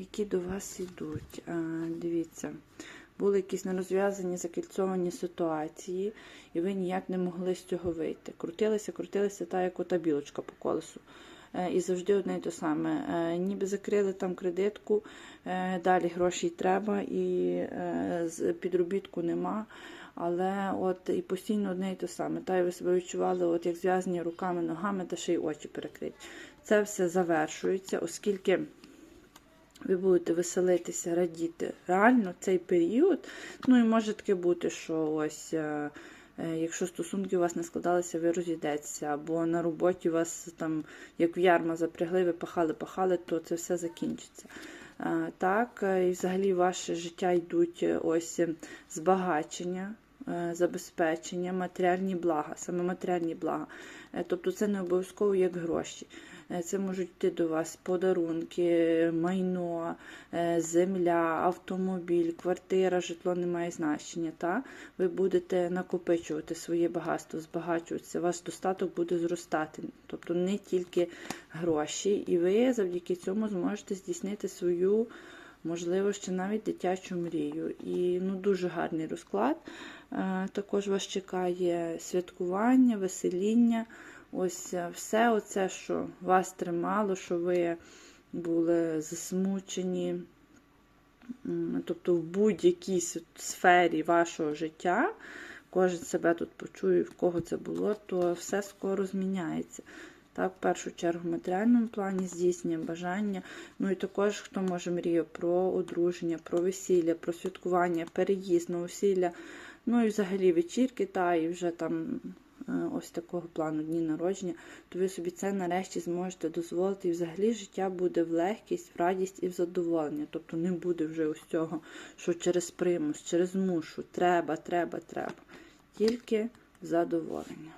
які до вас йдуть. Дивіться, були якісь нерозв'язані закільцовані ситуації, і ви ніяк не могли з цього вийти. Крутилися, крутилися, та як ота білочка по колесу. Е, І завжди одне і те саме. Е, Ніби закрили там кредитку, е, далі грошей треба, і підробітку нема. Але от і постійно одне і те саме. Та й ви себе відчували, от як зв'язані руками, ногами, та ще й очі перекриті. Це все завершується, оскільки ви будете веселитися, радіти реально цей період. Ну і може таке бути, що ось. е, е, Якщо стосунки у вас не складалися, ви розійдетеся, або на роботі вас там, як в ярма запрягли, ви пахали, пахали, то це все закінчиться. Е, Так, і взагалі ваше життя йдуть ось збагачення, забезпечення, матеріальні блага, саме матеріальні блага. Е, Тобто це не обов'язково як гроші. Е, Це можуть йти до вас подарунки, майно, е, земля, автомобіль, квартира, житло не має значення. Та? Ви будете накопичувати своє багатство, збагачуватися, ваш достаток буде зростати. Тобто не тільки гроші, і ви завдяки цьому зможете здійснити свою, можливо, ще навіть дитячу мрію. І ну, дуже гарний розклад. Е, Також вас чекає святкування, весеління. Ось е, все оце, що вас тримало, що ви були засмучені, тобто в будь-якій сфері вашого життя, кожен себе тут почує, в кого це було, то все скоро зміняється. Так, в першу чергу в матеріальному плані здійснення бажання. Ну і також хто може мріє про одруження, про весілля, про святкування, переїзд, новосілля, ну і взагалі вечірки, та і вже там е, ось такого плану дні народження, то ви собі це нарешті зможете дозволити. І взагалі життя буде в легкість, в радість і в задоволення. Тобто не буде вже ось цього, що через примус, через мушу, треба, треба, треба. Тільки задоволення.